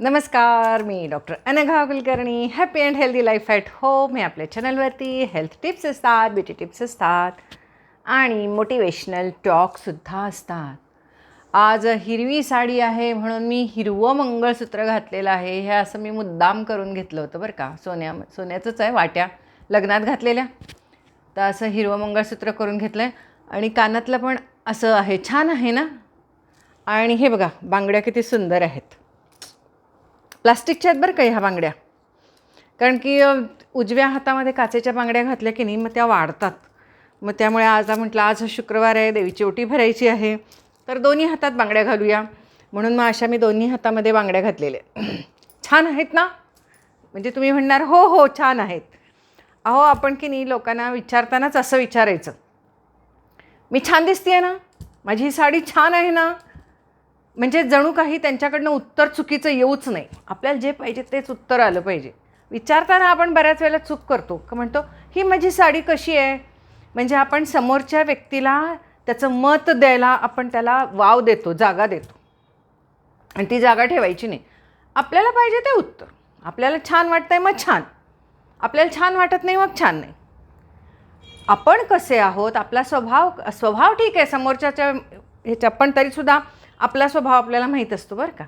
नमस्कार मी doctor Anagha Kulkarni. Happy and healthy life at home हे आपल्या चॅनलवरती हेल्थ टिप्स असतात ब्युटी टिप्स असतात आणि मोटिवेशनल टॉकसुद्धा असतात. आज हिरवी साडी आहे म्हणून मी हिरवं मंगळसूत्र घातलेलं आहे. हे असं मी मुद्दाम करून घेतलं होतं बरं का. सोन्या सोन्याचंच आहे वाट्या लग्नात घातलेल्या. तर असं हिरवं मंगळसूत्र करून घेतलं आहे आणि कानातलं पण असं आहे. छान आहे ना? आणि हे बघा बांगड्या किती सुंदर आहेत. प्लास्टिकच्या आहेत बरं का ह्या बांगड्या. कारण की उजव्या हातामध्ये काचेच्या बांगड्या घातल्या की नाही मग त्या वाढतात. मग त्यामुळे आज म्हटलं आज शुक्रवार आहे देवीची ओटी भरायची आहे. तर दोन्ही हातात बांगड्या घालूया. म्हणून मग अशा मी दोन्ही हातामध्ये बांगड्या घातलेल्या छान आहेत ना? म्हणजे तुम्ही म्हणणार हो हो छान आहेत. अहो आपण की नाही लोकांना विचारतानाच असं विचारायचं. मी छान दिसते आहे ना? माझी ही साडी छान आहे ना? म्हणजे जणू काही त्यांच्याकडनं उत्तर चुकीचं येऊच नाही. आपल्याला जे पाहिजे तेच उत्तर आलं पाहिजे. विचारताना आपण बऱ्याच वेळेला चूक करतो. का म्हणतो ही माझी साडी कशी आहे? म्हणजे आपण समोरच्या व्यक्तीला त्याचं मत द्यायला आपण त्याला वाव देतो जागा देतो. आणि ती जागा ठेवायची नाही. आपल्याला पाहिजे ते उत्तर. आपल्याला छान वाटतं आहे मग छान. आपल्याला छान वाटत नाही मग छान नाही. आपण कसे आहोत? आपला स्वभाव स्वभाव ठीक आहे समोरच्याच्या ह्याच्या पण तरीसुद्धा आपला स्वभाव आपल्याला माहीत असतो बरं का.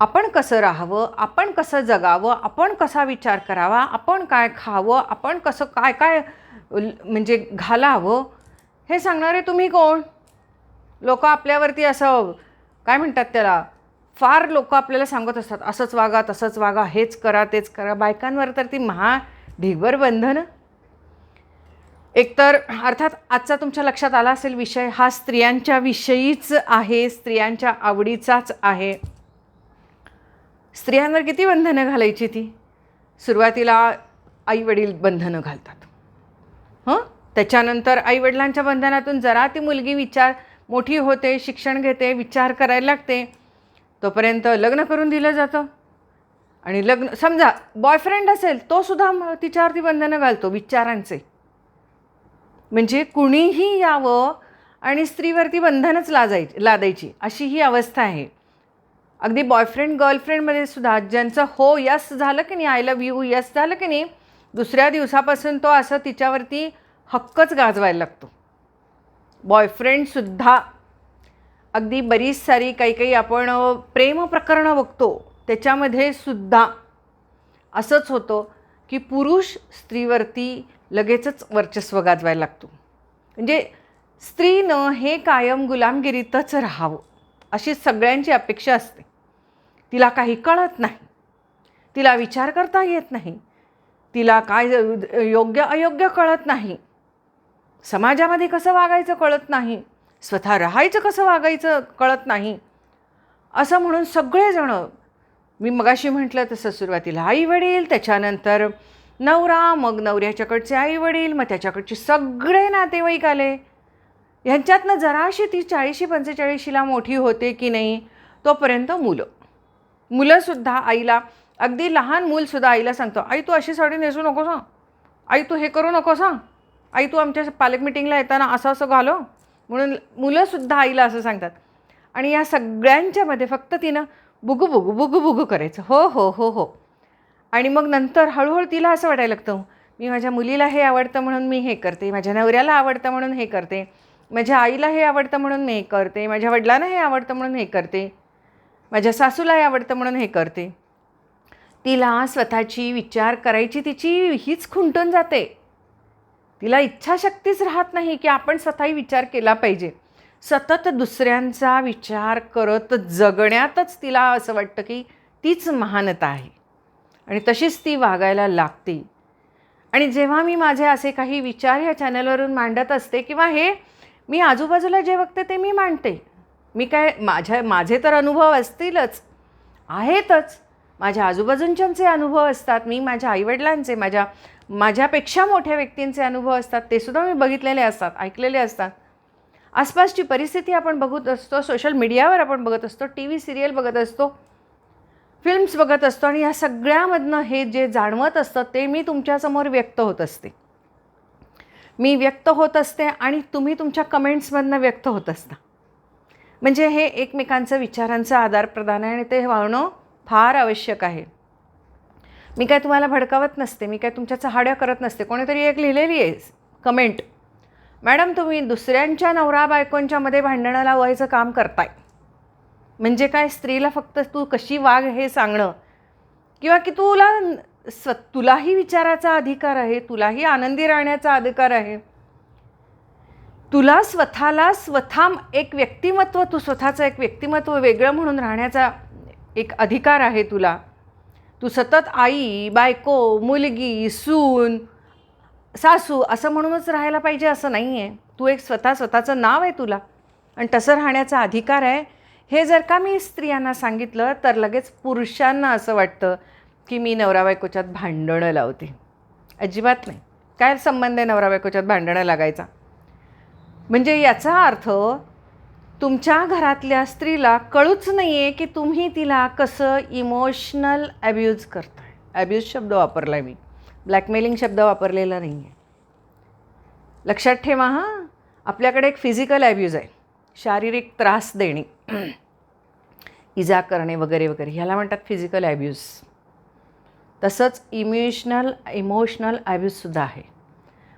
आपण कसं राहावं आपण कसं जगावं आपण कसा विचार करावा आपण काय खावं आपण कसं काय काय म्हणजे घालावं हे सांगणारे तुम्ही कोण? लोक आपल्यावरती असं काय म्हणतात त्याला? फार लोक आपल्याला सांगत असतात असंच वागा तसंच वागा हेच करा तेच करा बायकांवर तर ती महा ढिगभर बंधनं. एकतर अर्थात आजचा तुमच्या लक्षात आला असेल विषय हा स्त्रियांच्या विषयीच आहे स्त्रियांच्या आवडीचाच आहे. स्त्रियांवर किती बंधनं घालायची ती? सुरुवातीला आईवडील बंधनं घालतात. हं? त्याच्यानंतर आईवडिलांच्या बंधनातून जरा ती मुलगी विचार मोठी होते शिक्षण घेते विचार करायला लागते तोपर्यंत लग्न करून दिलं जातं. आणि लग्न समजा बॉयफ्रेंड असेल तो सुद्धा तिच्यावरती बंधनं घालतो विचारांचे. म्हणजे कुणीही यावं आणि स्त्रीवरती बंधनच लाजाय लादायची अशी ही अवस्था आहे. अगदी बॉयफ्रेंड गर्लफ्रेंडमध्ये सुद्धा ज्यांचं हो यस झालं की नाही आय लव्ह यू यस झालं की नाही दुसऱ्या दिवसापासून तो असं तिच्यावरती हक्कच गाजवायला लागतो. बॉयफ्रेंडसुद्धा अगदी बरीच सारी काही काही आपण प्रेम प्रकरणं बघतो त्याच्यामध्ये सुद्धा असंच होतं की पुरुष स्त्रीवरती लगेचच वर्चस्व गाजवायला लागतो. म्हणजे स्त्रीनं हे कायम गुलामगिरीतच राहावं अशी सगळ्यांची अपेक्षा असते. तिला काही कळत नाही. तिला विचार करता येत नाही. तिला काय योग्य अयोग्य कळत नाही. समाजामध्ये कसं वागायचं कळत नाही. स्वतः राहायचं कसं वागायचं कळत नाही. असं म्हणून सगळेजणं मी मगाशी म्हटलं तसं सुरुवातीला आई वडील त्याच्यानंतर नवरा मग नवऱ्याच्याकडचे आई वडील मग त्याच्याकडचे सगळे नातेवाईक आले. ह्यांच्यातनं जराशी ती चाळीशी पंचेचाळीशीला मोठी होते की नाही तोपर्यंत मुलं. मुलंसुद्धा आईला अगदी लहान मूलसुद्धा आईला सांगतो आई तू अशी साडी नेसू नको सांग आई तू हे करू नको सांग आई तू आमच्या पालक मिटिंगला येताना असं असं घालो. म्हणून मुलंसुद्धा आईला असं सांगतात. आणि या सगळ्यांच्यामध्ये फक्त तिनं बुगू बुगू बुगू बुगू करायचं. हो हो हो हो. आणि मग नंतर हळूहळू तिला असं वाटायला लागतं मी माझ्या मुलीला हे आवडतं म्हणून मी हे करते माझ्या नवऱ्याला आवडतं म्हणून हे करते माझ्या आईला हे आवडतं म्हणून मी हे करते माझ्या वडिलांना हे आवडतं म्हणून हे करते माझ्या सासूला हे आवडतं म्हणून हे करते. तिला स्वतःची विचार करायची तिची हीच खुंटून जाते. तिला इच्छाशक्तीच राहत नाही की आपण स्वतःही विचार केला पाहिजे. सतत दुसऱ्यांचा विचार करत जगण्यातच तिला असं वाटतं की तीच महानता आहे. आणि तशीच ती वागायला लागते. आणि जेव्हा मी माझे असे काही विचार या चॅनलवरून मांडत असते किंवा हे मी आजूबाजूला जे बघते ते मी मांडते. मी काय माझ्या माझे तर अनुभव असतीलच. आहेतच. माझ्या आजूबाजूंच्यांचे अनुभव असतात. मी माझ्या आईवडिलांचे माझ्या माझ्यापेक्षा मोठ्या व्यक्तींचे अनुभव असतात. ते सुद्धा मी बघितलेले असतात ऐकलेले असतात. आसपासची परिस्थिती आपण बघत असतो सोशल मीडियावर आपण बघत असतो टी व्ही सिरियल बघत असतो. फिल्म्स बघत असतो आणि या सगळ्यामधनं हे जे जाणवत असतं ते मी तुमच्यासमोर व्यक्त होत असते. मी व्यक्त होत असते आणि तुम्ही तुमच्या कमेंट्समधनं व्यक्त होत असता. म्हणजे हे एकमेकांचं विचारांचं आधार प्रदान आहे आणि ते वाहणं फार आवश्यक आहे. मी काय तुम्हाला भडकावत नसते मी काय तुमच्या चहाड्या करत नसते कोणीतरी एक लिहिलेली आहे कमेंट. मॅडम तुम्ही दुसऱ्यांच्या नवरा बायकोंच्यामध्ये भांडणं लावायचं काम करताय. म्हणजे काय स्त्रीला फक्त तू कशी वाघ हे सांगणं? किंवा की तुला स्व तुलाही विचाराचा अधिकार आहे तुलाही आनंदी राहण्याचा अधिकार आहे. तुला स्वतःला स्वतः एक व्यक्तिमत्व तू स्वतःचं एक व्यक्तिमत्व वेगळं म्हणून राहण्याचा एक अधिकार आहे तुला. तू सतत आई बायको मुलगी सून सासू असं म्हणूनच राहायला पाहिजे असं नाही आहे तू एक स्वतः स्वतःचं नाव आहे तुला. आणि तसं राहण्याचा अधिकार आहे हे जर का मी स्त्रियांना सांगितलं तर लगेच पुरुषांना असं वाटतं की मी नवरा बायकोच्यात भांडणं लावते. अजिबात नाही. काय संबंध आहे नवरा बायकोच्यात भांडणं लागायचा? म्हणजे याचा अर्थ तुमच्या घरातल्या स्त्रीला कळूच नाही आहे की तुम्ही तिला कसं इमोशनल ॲब्यूज करताय. ॲब्यूज शब्द वापरला आहे मी. ब्लॅकमेलिंग शब्द वापरलेला नाही आहे लक्षात ठेवा हां. आपल्याकडे एक फिजिकल ॲब्यूज आहे. शारीरिक त्रास देणे इजा करणे वगैरे वगैरे ह्याला म्हणतात फिजिकल ॲब्यूज तसंच इमोशनल इमोशनल ॲब्यूजसुद्धा आहे.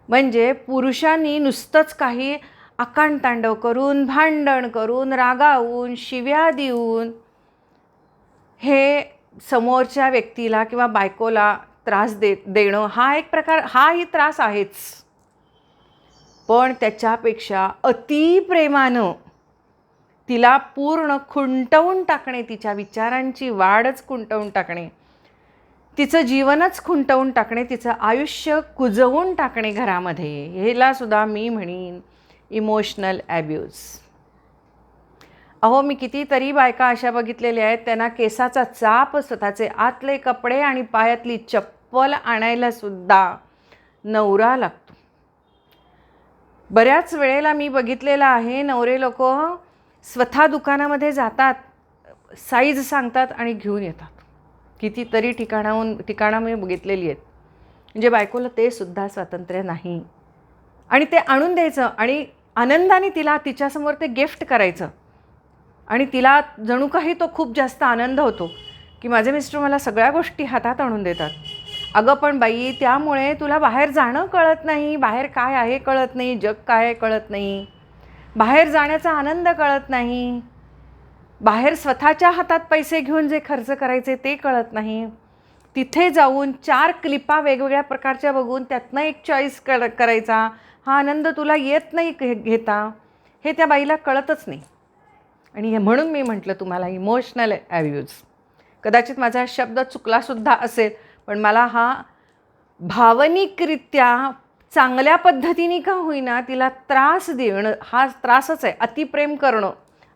म्हणजे पुरुषांनी नुसतंच काही आकांतांडव करून भांडण करून रागावून शिव्या देऊन हे समोरच्या व्यक्तीला किंवा बायकोला त्रास दे देणं हा एक प्रकार हाही त्रास आहेच. पण त्याच्यापेक्षा अतिप्रेमानं तिला पूर्ण खुंटवून टाकणे तिच्या विचारांची वाढच खुंटवून टाकणे. तिचं जीवनच खुंटवून टाकणे तिचं आयुष्य कुजवून टाकणे घरामध्ये. ह्यालासुद्धा मी म्हणेन इमोशनल ॲब्यूज अहो मी कितीतरी बायका अशा बघितलेल्या आहेत त्यांना केसाचा चाप स्वतःचे आतले कपडे आणि पायातली चप्पल आणायलासुद्धा नवरा लागतो. बऱ्याच वेळेला मी बघितलेलं आहे नवरे लोक स्वतः दुकानामध्ये जातात साईज सांगतात आणि घेऊन येतात. कितीतरी ठिकाणाहून ठिकाणं मी बघितलेली आहेत. म्हणजे बायकोला ते सुद्धा स्वातंत्र्य नाही. आणि ते आणून द्यायचं आणि आनंदाने तिला तिच्यासमोर ते गिफ्ट करायचं. आणि तिला जणू काही तो खूप जास्त आनंद होतो की माझे मिस्टर मला सगळ्या गोष्टी हातात आणून देतात. अगं पण बाई त्यामुळे तुला बाहेर जाणं कळत नाही बाहेर काय आहे कळत नाही जग काय आहे कळत नाही. बाहेर जाण्याचा आनंद कळत नाही. बाहेर स्वतःच्या हातात पैसे घेऊन जे खर्च करायचे ते कळत नाही. तिथे जाऊन चार क्लिपा वेगवेगळ्या प्रकारच्या बघून त्यातनं एक चॉईस कर करायचा. हा आनंद तुला येत नाही घे घेता. हे त्या बाईला कळतच नाही. आणि हे म्हणून मी म्हटलं तुम्हाला इमोशनल ॲव्यूज कदाचित माझा शब्द चुकलासुद्धा असेल पण मला हा भावनिकरित्या चांगल्या पद्धतीने का होईना तिला त्रास देणं हा त्रासच आहे. अतिप्रेम करणं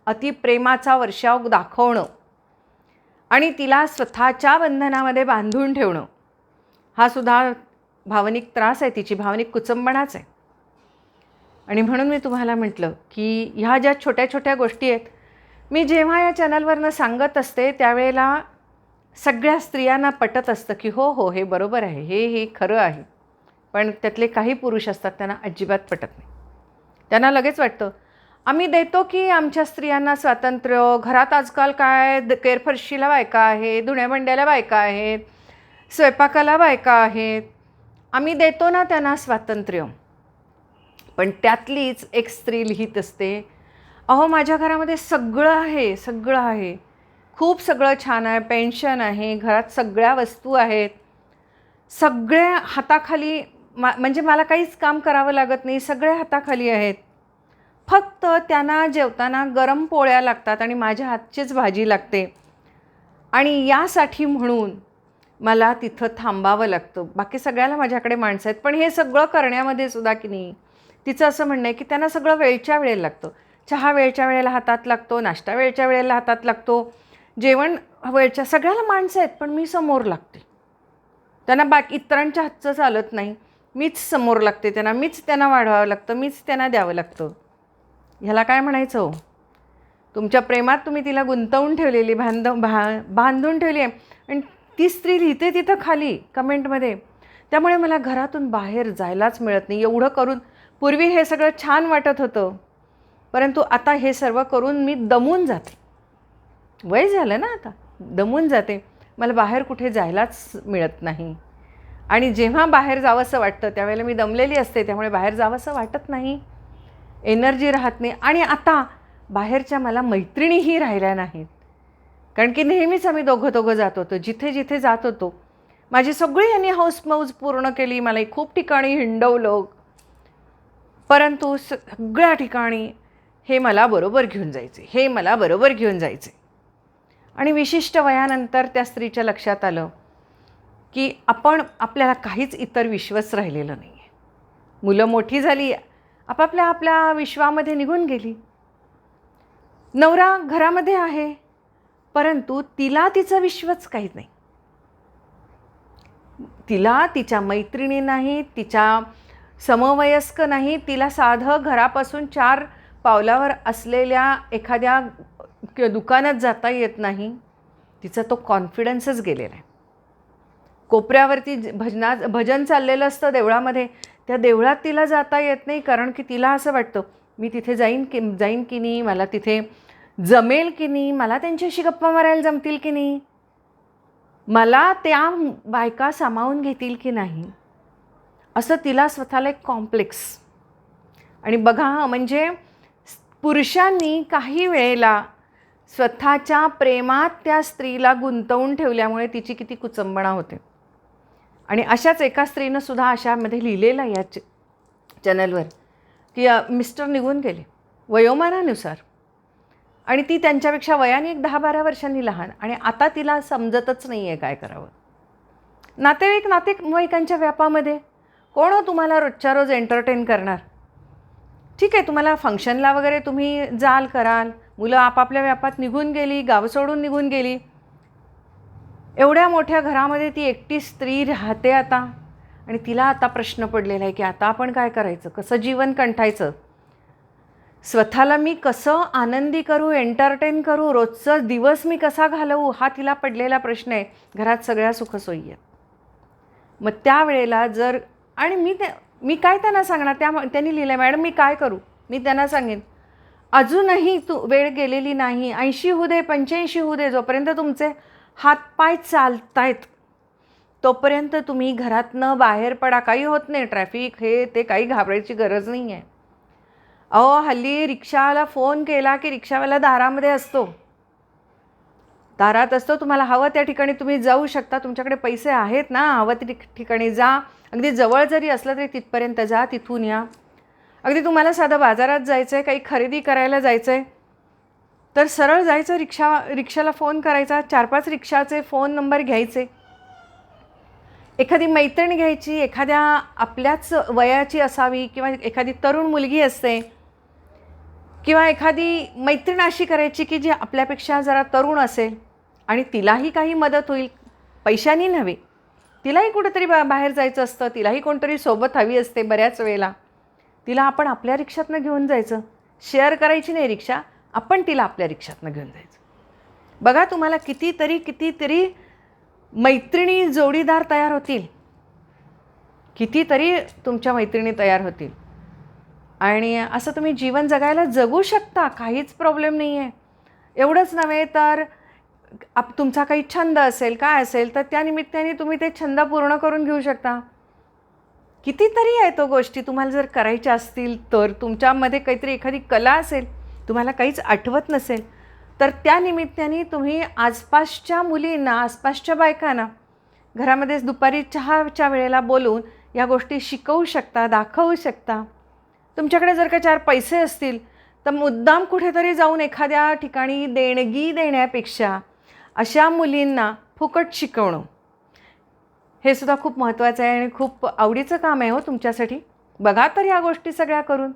अतिप्रेमाचा वर्षाव दाखवणं आणि तिला स्वतःच्या बंधनामध्ये बांधून ठेवणं हा सुद्धा भावनिक त्रास आहे तिची. भावनिक कुचंबणाच आहे. आणि म्हणून मी तुम्हाला म्हटलं की ह्या ज्या छोट्या छोट्या गोष्टी आहेत मी जेव्हा या चॅनलवरनं सांगत असते त्यावेळेला सगळ्या स्त्रियांना पटत असतं की हो हो हे बरोबर आहे हे हे खरं आहे. पण त्यातले काही पुरुष असतात त्यांना अजिबात पटत नाही. त्यांना लगेच वाटतं आम्ही देतो की आमच्या स्त्रियांना स्वातंत्र्य घरात आजकाल काय द केरफरशीला बायका आहेत धुण्याभांड्याला बायका आहेत स्वयंपाकाला बायका आहेत. आम्ही देतो ना त्यांना स्वातंत्र्य. पण त्यातलीच एक स्त्री लिहित असते अहो माझ्या घरामध्ये सगळं आहे सगळं आहे. खूप सगळं छान आहे पेन्शन आहे घरात सगळ्या वस्तू आहेत. सगळ्या हाताखाली मा म्हणजे मला काहीच काम करावं लागत नाही सगळे हाताखाली आहेत. फक्त त्यांना जेवताना गरम पोळ्या लागतात आणि माझ्या हातचीच भाजी लागते. आणि यासाठी म्हणून मला तिथं थांबावं लागतं. बाकी सगळ्याला माझ्याकडे माणसं आहेत. पण हे सगळं करण्यामध्ये सुद्धा की नाही तिचं असं म्हणणं आहे की त्यांना सगळं वेळच्या वेळेला लागतं. चहा वेळच्या वेळेला हातात लागतो नाश्ता वेळच्या वेळेला हातात लागतो. जेवण वेळच्या सगळ्याला माणसं आहेत पण मी समोर लागते. त्यांना बाकी इतरांच्या हातचं चालत नाही. मीच समोर लागते त्यांना मीच त्यांना वाढवावं लागतं मीच त्यांना द्यावं लागतं. ह्याला काय म्हणायचं हो? तुमच्या प्रेमात तुम्ही तिला गुंतवून ठेवलेली बांध भा बांधून ठेवली आहे. आणि ती स्त्री लिहिते तिथं खाली कमेंटमध्ये. त्यामुळे मला घरातून बाहेर जायलाच मिळत नाही. एवढं करून पूर्वी हे सगळं छान वाटत होतं. परंतु आता हे सर्व करून मी दमून जाते. वय झालं ना आता. दमून जाते. मला बाहेर कुठे जायलाच मिळत नाही. आणि जेव्हा बाहेर जावंसं वाटतं त्यावेळेला मी दमलेली असते त्यामुळे बाहेर जावंसं वाटत नाही. एनर्जी राहत नाही. आणि आता बाहेरच्या मला मैत्रिणीही राहिल्या नाहीत. कारण की नेहमीच आम्ही दोघं दोघं जात होतो. जिथे जिथे जात होतो. माझी सगळी यांनी हाऊस मौज पूर्ण केली. मला खूप ठिकाणी हिंडवलं. परंतु सगळ्या ठिकाणी हे मला बरोबर घेऊन जायचे. हे मला बरोबर घेऊन जायचे. आणि विशिष्ट वयानंतर त्या स्त्रीच्या लक्षात आलं. की आपण आपल्याला काहीच इतर विश्वच राहिलेलं नाही आहे मुलं मोठी झाली आपापल्या आपल्या विश्वामध्ये निघून गेली. नवरा घरामध्ये आहे परंतु तिला तिचं विश्वच काहीच नाही. तिला तिच्या मैत्रिणी नाही तिच्या समवयस्क नाही तिला साधं घरापासून चार पावलावर असलेल्या एखाद्या दुकानात जाता येत नाही. तिचा तो कॉन्फिडन्सच गेलेला आहे. कोपऱ्यावरती ज- भजना भजन चाललेलं असतं देवळामध्ये. त्या देवळात तिला जाता येत नाही कारण की तिला असं वाटतं मी तिथे जाईन की जाईन की नाही? मला तिथे जमेल की नाही? मला त्यांच्याशी गप्पा मारायला जमतील की नाही? मला त्या बायका सामावून घेतील की नाही? असं तिला स्वतःला एक कॉम्प्लेक्स आणि बघा म्हणजे पुरुषांनी काही वेळेला स्वतःच्या प्रेमात त्या स्त्रीला गुंतवून ठेवल्यामुळे तिची किती कुचंबणा होते. आणि अशाच एका स्त्रीनं सुद्धा अशामध्ये लिहिलेलं आहे या च चॅनलवर की मिस्टर निघून गेले वयोमानानुसार. आणि ती त्यांच्यापेक्षा वयाने एक दहा बारा वर्षांनी लहान आणि आता तिला समजतच नाही आहे काय करावं. नातेवाईक नातेवाईकांच्या व्यापामध्ये कोण हो तुम्हाला रोजच्या रोज एंटरटेन करणार? ठीक आहे तुम्हाला फंक्शनला वगैरे तुम्ही जाल कराल. मुलं आपापल्या व्यापात निघून गेली गाव सोडून निघून गेली. एवढ्या मोठ्या घरामध्ये ती एकटी स्त्री राहते आता. आणि तिला आता प्रश्न पडलेला आहे की आता आपण काय करायचं? कसं जीवन कंठायचं? स्वतःला मी कसं आनंदी करू एंटरटेन करू? रोजचा दिवस मी कसा घालवू? हा तिला पडलेला प्रश्न आहे. घरात सगळ्या सुखसोयी आहेत. मग त्यावेळेला जर आणि मी ते मी काय त्यांना सांगणार? त्या त्यांनी लिहिलं आहे मॅडम मी काय करू? मी त्यांना सांगेन. अजूनही तू वेळ गेलेली नाही. ऐंशी होऊ दे पंच्याऐंशी होऊ दे जोपर्यंत तुमचे हातपाय चालतायत. तोपर्यंत तुम्ही घरातनं बाहेर पडा. काही होत नाही ट्रॅफिक हे ते काही घाबरायची गरज नाही आहे अहो हल्ली रिक्षाला फोन केला की रिक्षावाला दारामध्ये असतो. दारात असतो तुम्हाला हवं त्या ठिकाणी तुम्ही जाऊ शकता. तुमच्याकडे पैसे आहेत ना हवं त्या ठिक- ठिकाणी जा. अगदी जवळ जरी असलं तरी तिथपर्यंत जा तिथून या. अगदी तुम्हाला साधं बाजारात जायचं आहे काही खरेदी करायला जायचं आहे तर सरळ जायचं रिक्षा रिक्षाला फोन करायचा चार पाच रिक्षाचे फोन नंबर घ्यायचे. एखादी मैत्रीण घ्यायची एखाद्या आपल्याच वयाची असावी किंवा एखादी तरुण मुलगी असते किंवा एखादी मैत्रीण अशी करायची की जी आपल्यापेक्षा जरा तरुण असेल आणि तिलाही काही मदत होईल पैशानी नव्हे. तिलाही कुठेतरी बा बाहेर जायचं असतं तिलाही कोणतरी सोबत हवी असते बऱ्याच वेळेला. तिला आपण आपल्या रिक्षातनं घेऊन जायचं. शेअर करायची नाही रिक्षा आपण तिला आपल्या रिक्षातनं घेऊन जायचं. बघा तुम्हाला कितीतरी कितीतरी मैत्रिणी जोडीदार तयार होतील. कितीतरी तुमच्या मैत्रिणी तयार होतील. आणि असं तुम्ही जीवन जगायला जगू शकता काहीच प्रॉब्लेम नाही आहे एवढंच नव्हे तर आप तुमचा काही छंद असेल काय असेल तर त्या निमित्ताने तुम्ही ते छंद पूर्ण करून घेऊ शकता. कितीतरी आहे तो हो गोष्टी तुम्हाला जर करायच्या असतील तर तुमच्यामध्ये काहीतरी एखादी कला असेल तुम्हाला काहीच आठवत नसेल तर त्या निमित्ताने तुम्ही आसपासच्या मुलींना आसपासच्या बायकांना घरामध्येच दुपारी चहाच्या वेळेला बोलून या गोष्टी शिकवू शकता दाखवू शकता. तुमच्याकडे जर का चार पैसे असतील तर मुद्दाम कुठेतरी जाऊन एखाद्या ठिकाणी देणगी देण्यापेक्षा अशा मुलींना फुकट शिकवणं. हे सुद्धा खूप महत्त्वाचं आहे आणि खूप आवडीचं काम आहे हो तुमच्यासाठी. बघा तर या गोष्टी सगळ्या करून.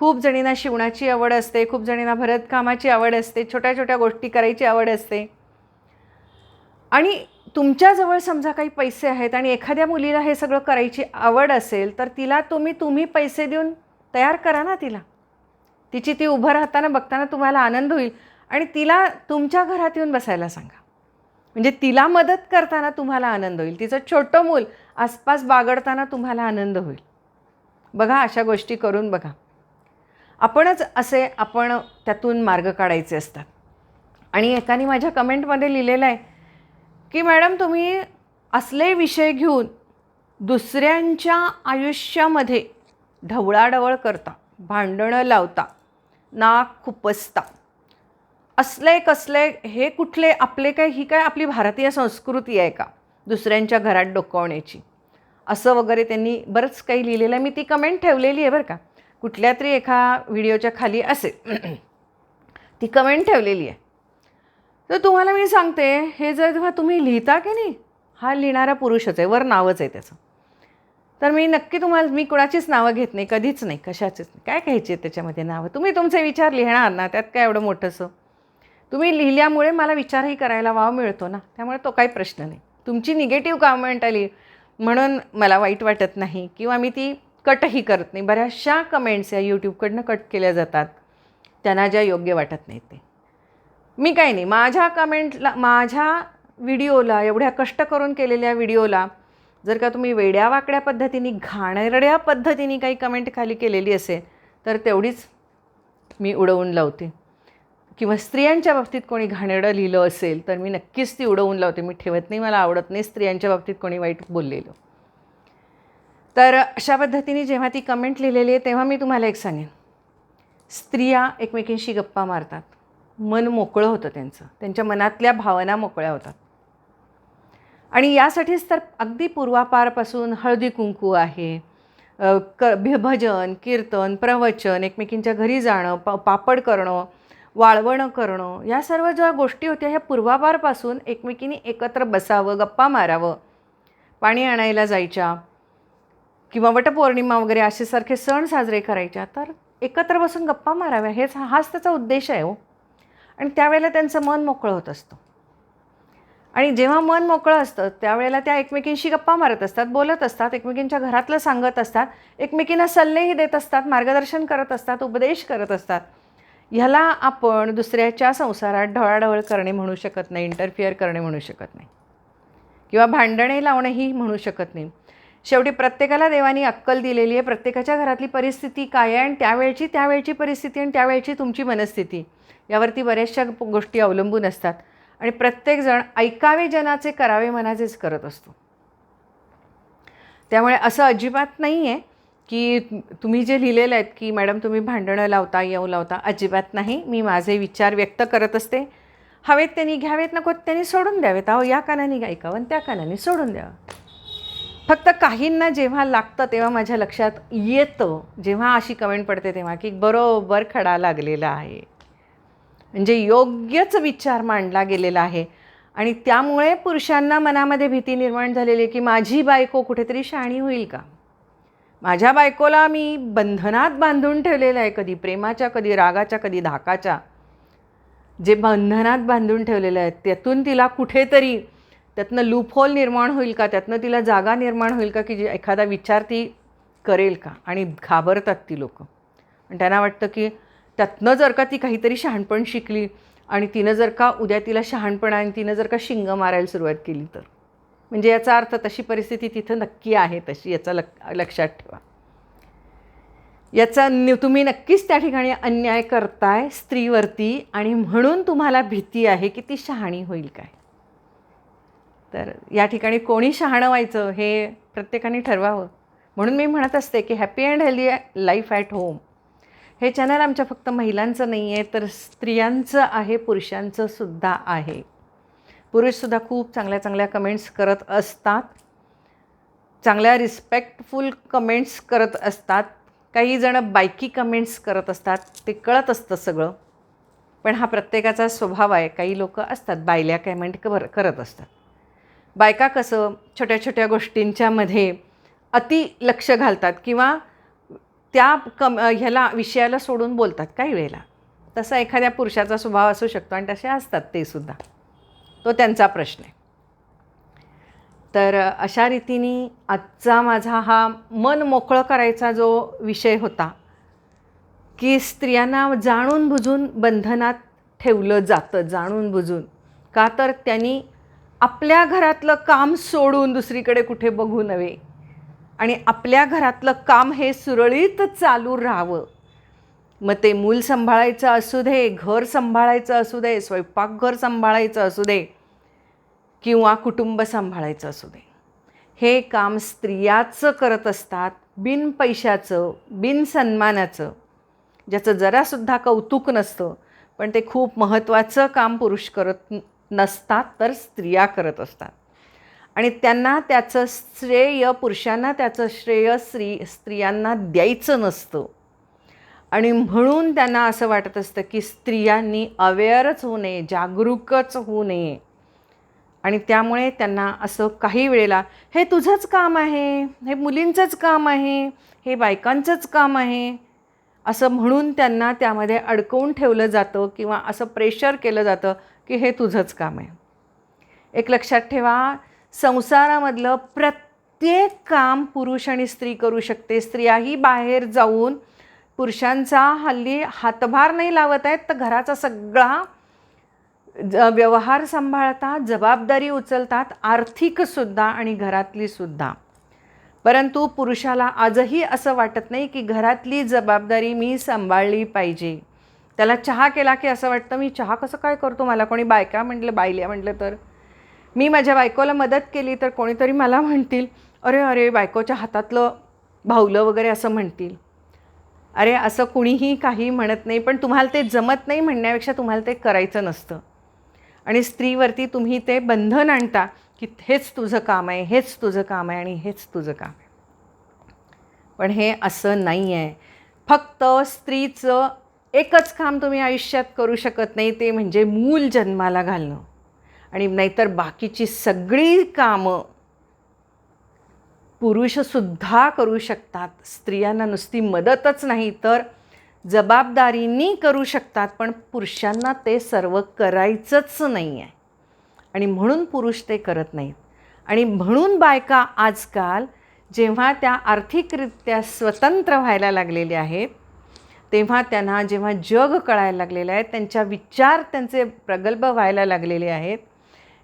खूप जणींना शिवणाची आवड असते खूप जणींना भरतकामाची आवड असते छोट्या छोट्या गोष्टी करायची आवड असते. आणि तुमच्याजवळ समजा काही पैसे आहेत आणि एखाद्या मुलीला हे सगळं करायची आवड असेल तर तिला तुम्ही तुम्ही पैसे देऊन तयार करा ना तिला. तिची ती उभं राहताना बघताना तुम्हाला आनंद होईल. आणि तिला तुमच्या घरात येऊन बसायला सांगा. म्हणजे तिला मदत करताना तुम्हाला आनंद होईल. तिचं छोटं मूल आसपास बागडताना तुम्हाला आनंद होईल. बघा अशा गोष्टी करून बघा. आपणच असे आपण त्यातून मार्ग काढायचे असतात. आणि एकाने माझ्या कमेंटमध्ये लिहिलेलं आहे की मॅडम तुम्ही असले विषय घेऊन दुसऱ्यांच्या आयुष्यामध्ये ढवळाढवळ करता भांडणं लावता नाक खुपसता. असले कसले हे कुठले आपले काय ही काय आपली भारतीय संस्कृती आहे का दुसऱ्यांच्या घरात डोकावण्याची? असं वगैरे त्यांनी बरंच काही लिहिलेलं आहे. मी ती कमेंट ठेवलेली आहे बरं का. कुठल्या तरी एका व्हिडिओच्या खाली असेल. ती कमेंट ठेवलेली आहे. तर तुम्हाला मी सांगते हे जर जेव्हा तुम्ही लिहिता की नाही हा लिहिणारा पुरुषच आहे वर नावच आहे त्याचं. तर मी नक्की तुम्हाला मी कुणाचीच नावं घेत नाही कधीच नाही कशाचीच नाही. काय घ्यायची आहेत त्याच्यामध्ये नावं? तुम्ही तुमचे विचार लिहिणार ना त्यात काय एवढं मोठंसं? तुम्ही लिहिल्यामुळे मला विचारही करायला वाव मिळतो ना त्यामुळे तो काही प्रश्न नाही. तुमची निगेटिव्ह कमेंट आली म्हणून मला वाईट वाटत नाही किंवा मी ती कटही करत नाही. बऱ्याचशा कमेंट्स या यूट्यूबकडनं कट केल्या जातात. त्यांना ज्या योग्य वाटत नाहीत ते. मी काही नाही. माझ्या कमेंटला माझ्या व्हिडिओला एवढ्या कष्ट करून केलेल्या व्हिडिओला जर का तुम्ही वेड्या वाकड्या पद्धतीने घाणेरड्या पद्धतीने काही कमेंट खाली केलेली असेल तर तेवढीच मी उडवून लावते. किंवा स्त्रियांच्या बाबतीत कोणी घाणेरडं लिहिलं असेल तर मी नक्कीच ती उडवून लावते. मी ठेवत नाही मला आवडत नाही स्त्रियांच्या बाबतीत कोणी वाईट बोललेलं. तर अशा पद्धतीने जेव्हा ती कमेंट लिहिलेली आहे तेव्हा मी तुम्हाला एक सांगेन. स्त्रिया एकमेकींशी गप्पा मारतात. मन मोकळं होतं त्यांचं. त्यांच्या मनातल्या भावना मोकळ्या होतात. आणि यासाठीच तर अगदी पूर्वापारपासून हळदी कुंकू आहे क भजन कीर्तन प्रवचन एकमेकींच्या घरी जाणं प पापड करणं वाळवणं करणं या सर्व ज्या गोष्टी होत्या ह्या पूर्वापारपासून एकमेकींनी एकत्र बसावं गप्पा मारावं पाणी आणायला जायच्या किंवा वटपौर्णिमा वगैरे असे सारखे सण साजरे करायच्या तर एकत्र बसून गप्पा माराव्या हेच हाच त्याचा उद्देश आहे हो. आणि त्यावेळेला त्यांचं मन मोकळं होत असतं. आणि जेव्हा मन मोकळं असतं त्यावेळेला त्या एकमेकींशी गप्पा मारत असतात बोलत असतात एकमेकींच्या घरातलं सांगत असतात एकमेकींना सल्लेही देत असतात मार्गदर्शन करत असतात उपदेश करत असतात. ह्याला आपण दुसऱ्याच्या संसारात ढवळाढवळ करणे म्हणू शकत नाही इंटरफिअर करणे म्हणू शकत नाही. किंवा भांडणे लावणेही म्हणू शकत नाही. शेवटी प्रत्येकाला देवानी अक्कल दिलेली आहे. प्रत्येकाच्या घरातली परिस्थिती काय आहे आणि त्यावेळची त्यावेळची परिस्थिती आणि त्यावेळची तुमची मनस्थिती यावरती बऱ्याचशा गोष्टी अवलंबून असतात. आणि प्रत्येकजण ऐकावे जनाचे करावे मनाचेच करत असतो. त्यामुळे असं अजिबात नाही आहे की तुम्ही जे लिहिलेलं आहेत की मॅडम तुम्ही भांडणं लावता येऊ लावता अजिबात नाही. मी माझे विचार व्यक्त करत असते. हवेत त्यांनी घ्यावेत नको त्यांनी सोडून द्यावेत. अहो या कानाने ऐकावं आणि त्या कानाने सोडून द्यावं. फक्त काहींना जेव्हा लागतं तेव्हा माझ्या लक्षात येतं. जेव्हा अशी कमेंट पडते तेव्हा की बरोबर खडा लागलेला आहे. म्हणजे योग्यच विचार मांडला गेलेला आहे. आणि त्यामुळे पुरुषांना मनामध्ये भीती निर्माण झालेली आहे की माझी बायको कुठेतरी शाणी होईल का? माझ्या बायकोला मी बंधनात बांधून ठेवलेलं आहे कधी प्रेमाच्या कधी रागाच्या कधी धाकाच्या. जे बंधनात बांधून ठेवलेलं आहे त्यातून तिला कुठेतरी त्यातनं लूपहोल निर्माण होईल का? त्यातनं तिला जागा निर्माण होईल का? की जी एखादा विचार ती करेल का? आणि घाबरतात ती लोकं. आणि त्यांना वाटतं की त्यातनं जर का ती काहीतरी शहाणपण शिकली आणि तिनं जर का उद्या तिला शहाणपण आणि तिनं जर का शिंग मारायला सुरुवात केली तर. म्हणजे याचा अर्थ तशी परिस्थिती तिथं नक्की आहे तशी याचा लक लक्षात ठेवा. याचा नि तुम्ही नक्कीच त्या ठिकाणी अन्याय करताय स्त्रीवरती आणि म्हणून तुम्हाला भीती आहे की ती शहाणी होईल काय? तर या ठिकाणी कोणी शहाणं व्हायचं हे प्रत्येकाने ठरवावं. म्हणून मी म्हणत असते की happy and healthy life at home हे चॅनल आमच्या फक्त महिलांचं नाही आहे तर स्त्रियांचं आहे पुरुषांचं सुद्धा आहे. पुरुषसुद्धा खूप चांगल्या चांगल्या कमेंट्स करत असतात. चांगल्या रिस्पेक्टफुल कमेंट्स करत असतात. काही जणं बायकी कमेंट्स करत असतात. ते कळत असतं सगळं. पण हा प्रत्येकाचा स्वभाव आहे. काही लोक असतात बायल्या कमेंट कर करत असतात. बायका कसं छोट्या छोट्या गोष्टींच्यामध्ये अति लक्ष घालतात किंवा त्या कम ह्याला विषयाला सोडून बोलतात काही वेळेला. तसा एखाद्या पुरुषाचा स्वभाव असू शकतो आणि तसे असतात ते सुद्धा. तो त्यांचा प्रश्न आहे. तर अशा रीतीने आजचा माझा हा मन मोकळं करायचा जो विषय होता की स्त्रियांना जाणून बुजून बंधनात ठेवलं जातं जाणून बुजून. का तर त्यांनी आपल्या घरातलं काम सोडून दुसरीकडे कुठे बघू नव्हे. आणि आपल्या घरातलं काम हे सुरळीत चालू राहावं. मग ते मूल सांभाळायचं असू दे घर सांभाळायचं असू दे स्वयंपाकघर सांभाळायचं असू दे किंवा कुटुंब सांभाळायचं असू दे. हे काम स्त्रियाचं करत असतात बिन पैशाचं बिन सन्मानाचं ज्याचं जरासुद्धा कौतुक नसतं पण ते खूप महत्त्वाचं काम पुरुष करत नसतात तर स्त्रिया करत असतात. आणि त्यांना त्याचं श्रेय पुरुषांना त्याचं श्रेय स्त्री स्त्रियांना द्यायचं नसतं. आणि म्हणून त्यांना असं वाटत असतं की स्त्रियांनी अवेअरच होऊ नये जागरूकच होऊ नये. आणि त्यामुळे त्यांना असं काही वेळेला हे तुझंच काम आहे हे मुलींचंच काम आहे हे बायकांचंच काम आहे असं म्हणून त्यांना त्यामध्ये अडकवून ठेवलं जातं किंवा असं प्रेशर केलं जातं. की हे तुझंच काम आहे. एक लक्षात ठेवा संसारामधलं प्रत्येक काम पुरुष आणि स्त्री करू शकते. स्त्रियाही बाहेर जाऊन पुरुषांचा हल्ली हातभार नाही लावत आहेत तर घराचा सगळा ज व्यवहार सांभाळतात जबाबदारी उचलतात आर्थिकसुद्धा आणि घरातलीसुद्धा परंतु पुरुषाला आजही असं वाटत नाही की घरातली जबाबदारी मी सांभाळली पाहिजे. त्याला चहा केला की असं वाटतं मी चहा कसं काय करतो? मला कोणी बायका म्हटलं बायल्या म्हटलं तर. मी माझ्या बायकोला मदत केली तर कोणीतरी मला म्हणतील अरे अरे बायकोच्या हातातलं भावलं वगैरे असं म्हणतील. अरे असं कुणीही काही म्हणत नाही पण तुम्हाला ते जमत नाही म्हणण्यापेक्षा तुम्हाला ते करायचं नसतं. आणि स्त्रीवरती तुम्ही ते बंधन आणता की हेच तुझं काम आहे हेच तुझं काम आहे आणि हेच तुझं काम आहे. पण हे असं नाही आहे फक्त स्त्रीचं एकच काम तुम्ही आयुष्यात करू शकत नाही ते म्हणजे मूल जन्माला घालणं. आणि नाहीतर बाकीची सगळी कामं पुरुषसुद्धा करू शकतात. स्त्रियांना नुसती मदतच नाही तर जबाबदारीनी करू शकतात पण पुरुषांना ते सर्व करायचंच नाही आहे आणि म्हणून पुरुष ते करत नाहीत. आणि म्हणून बायका आजकाल जेव्हा त्या आर्थिकरित्या स्वतंत्र व्हायला लागलेल्या आहेत तेव्हा त्यांना जेव्हा जग कळायला लागलेलं आहे त्यांच्या विचार त्यांचे प्रगल्भ व्हायला लागलेले आहेत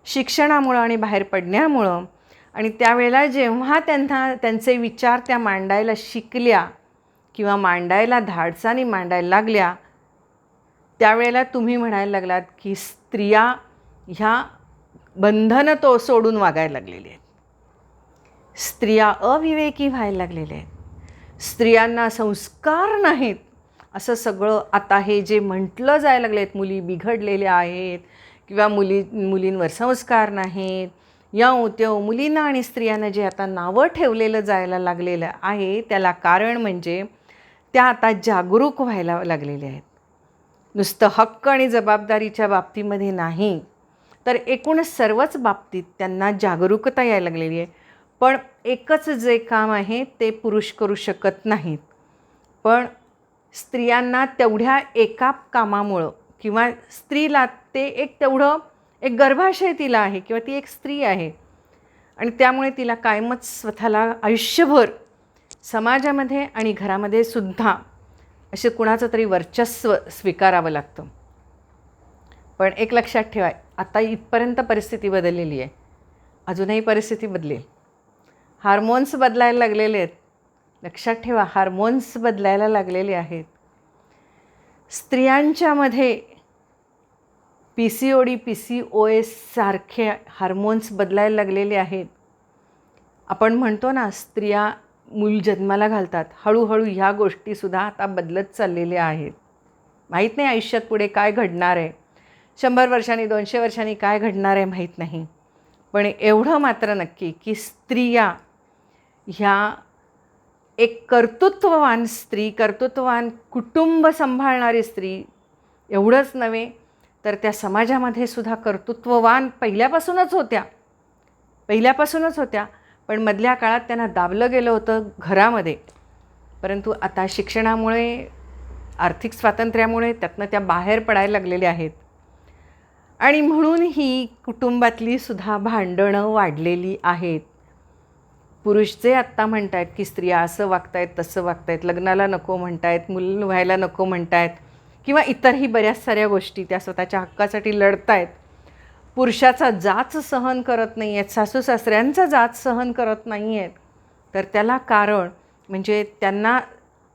शिक्षणामुळं आणि बाहेर पडण्यामुळं. आणि त्यावेळेला जेव्हा त्यांना त्यांचे विचार त्या मांडायला शिकल्या किंवा मांडायला धाडसाने मांडायला लागल्या त्यावेळेला तुम्ही म्हणायला लागलात की स्त्रिया ह्या बंधनं तो सोडून वागायला लागलेली आहेत. स्त्रिया अविवेकी व्हायला लागलेल्या आहेत. स्त्रियांना संस्कार नाहीत. असं सगळं आता हे जे म्हटलं जायला लागले आहेत मुली बिघडलेल्या आहेत किंवा मुली मुलींवर संस्कार नाहीत या त्यो मुलींना आणि स्त्रियांना जे आता नावं ठेवलेलं जायला लागलेलं आहे त्याला कारण म्हणजे त्या आता जागरूक व्हायला लागलेल्या आहेत. नुसतं हक्क आणि जबाबदारीच्या बाबतीमध्ये नाही तर एकूणच सर्वच बाबतीत त्यांना जागरूकता यायला लागलेली आहे. पण एकच जे काम आहे ते पुरुष करू शकत नाहीत. पण स्त्रियांना तेवढ्या एका कामामुळं किंवा स्त्रीला ते एक तेवढं एक गर्भाशय तिला आहे किंवा ती एक स्त्री आहे. आणि त्यामुळे तिला कायमच स्वतःला आयुष्यभर समाजामध्ये आणि घरामध्ये सुद्धा असे कुणाचं तरी वर्चस्व स्वीकारावं लागतं. पण एक लक्षात ठेवा आता इथपर्यंत परिस्थिती बदललेली आहे. अजूनही परिस्थिती बदलेल. हार्मोन्स बदलायला लागलेले आहेत. लक्षात ठेवा हार्मोन्स बदलायला लागलेले आहेत. स्त्रियांच्यामध्ये P C O D P C O S सारखे हार्मोन्स बदलायला लागलेले आहेत. आपण म्हणतो ना स्त्रिया मूल जन्माला घालतात. हळूहळू ह्या गोष्टीसुद्धा आता बदलत चाललेल्या आहेत. माहीत नाही आयुष्यात पुढे काय घडणार आहे. शंभर वर्षांनी दोनशे वर्षांनी काय घडणार आहे माहीत नाही. पण एवढं मात्र नक्की की स्त्रिया ह्या एक कर्तृत्ववान स्त्री कर्तृत्ववान कुटुंब सांभाळणारी स्त्री एवढंच नव्हे तर त्या समाजामध्ये सुद्धा कर्तृत्ववान पहिल्यापासूनच होत्या. पहिल्यापासूनच होत्या पण मधल्या काळात त्यांना दाबलं गेलं होतं घरामध्ये. परंतु आता शिक्षणामुळे आर्थिक स्वातंत्र्यामुळे त्यातनं त्या बाहेर पडायला लागलेल्या आहेत. आणि म्हणून ही कुटुंबातली सुद्धा भांडणं वाढलेली आहेत. पुरुष जे आत्ता म्हणत आहेत की स्त्रिया असं वागतायत तसं वागतायत लग्नाला नको म्हणतायत मुलं व्हायला नको म्हणतायत किंवा इतरही बऱ्याच साऱ्या गोष्टी त्या स्वतःच्या हक्कासाठी लढतायत. पुरुषाचा जाच सहन करत नाही आहेत सासू सासऱ्यांचा जाच सहन करत नाही आहेत तर त्याला कारण म्हणजे त्यांना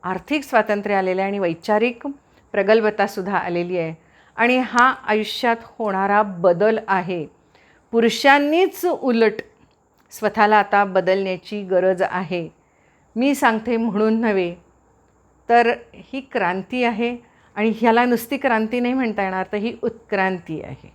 आर्थिक स्वातंत्र्य आलेलं आहे आणि वैचारिक प्रगल्भतासुद्धा आलेली आहे. आणि हा आयुष्यात होणारा बदल आहे. पुरुषांनीच उलट स्वतःला आता बदलण्याची गरज आहे. मी सांगते म्हणून नव्हे तर ही क्रांती आहे आणि ह्याला नुसती क्रांती नाही म्हणता येणार तर ही उत्क्रांती आहे.